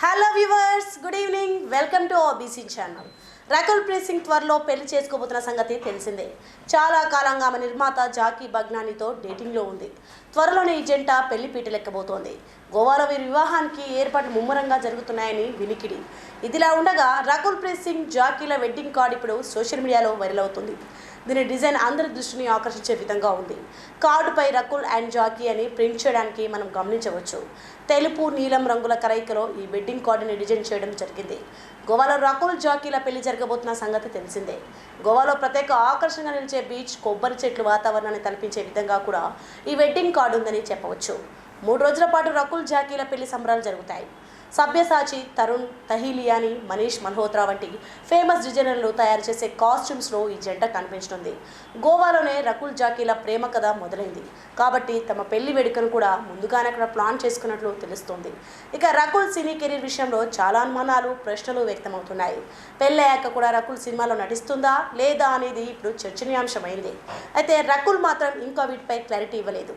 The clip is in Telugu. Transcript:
Hello viewers good evening welcome to OBC channel Rakul Preet Singh త్వరలో పెళ్ళి చేసుకోబోతున్న సంగతి తెలిసిందే. చాలా కాలంగా ఆమె నిర్మాత జాకీ బగ్నానితో డేటింగ్లో ఉంది. త్వరలోనే ఈ జంట పెళ్ళి పీటలెక్కబోతోంది. గోవాలో వీరి వివాహానికి ఏర్పాట్లు ముమ్మరంగా జరుగుతున్నాయని వినికిడి. ఇదిలా ఉండగా రకుల్ ప్రీత్ సింగ్ జాకీల వెడ్డింగ్ కార్డ్ ఇప్పుడు సోషల్ మీడియాలో వైరల్ అవుతుంది. దీని డిజైన్ అందరి దృష్టిని ఆకర్షించే విధంగా ఉంది. కార్డుపై రకుల్ అండ్ జాకీ అని ప్రింట్ చేయడానికి మనం గమనించవచ్చు. తెలుపు నీలం రంగుల కలయికలో ఈ వెడ్డింగ్ కార్డుని డిజైన్ చేయడం జరిగింది. గోవాలో రకుల్ జాకీల పెళ్ళి జరగబోతున్న సంగతి తెలిసిందే. గోవాలో ప్రత్యేక ఆకర్షణగా నిలిచే బీచ్ కొబ్బరి చెట్లు వాతావరణాన్ని తలపించే విధంగా కూడా ఈ వెడ్డింగ్ కార్డు ఉందని చెప్పవచ్చు. మూడు రోజుల పాటు రకుల్ జాకీల పెళ్ళి సంబరాలు జరుగుతాయి. సభ్యసాచి తరుణ్ తహీలియాని మనీష్ మల్హోత్రా వంటి ఫేమస్ డిజైనర్లు తయారు చేసే కాస్ట్యూమ్స్లో ఈ జంట కనిపించనుంది. గోవాలోనే రకుల్ జాకీల ప్రేమ కథ మొదలైంది. కాబట్టి తమ పెళ్ళి వేడుకను కూడా ముందుగానే అక్కడ ప్లాన్ చేసుకున్నట్లు తెలుస్తోంది. ఇక రకుల్ సినీ కెరీర్ విషయంలో చాలా అనుమానాలు ప్రశ్నలు వ్యక్తమవుతున్నాయి. పెళ్ళయ్యాక కూడా రకుల్ సినిమాలో నటిస్తుందా లేదా అనేది ఇప్పుడు చర్చనీయాంశమైంది. అయితే రకుల్ మాత్రం ఇంకా వీటిపై క్లారిటీ ఇవ్వలేదు.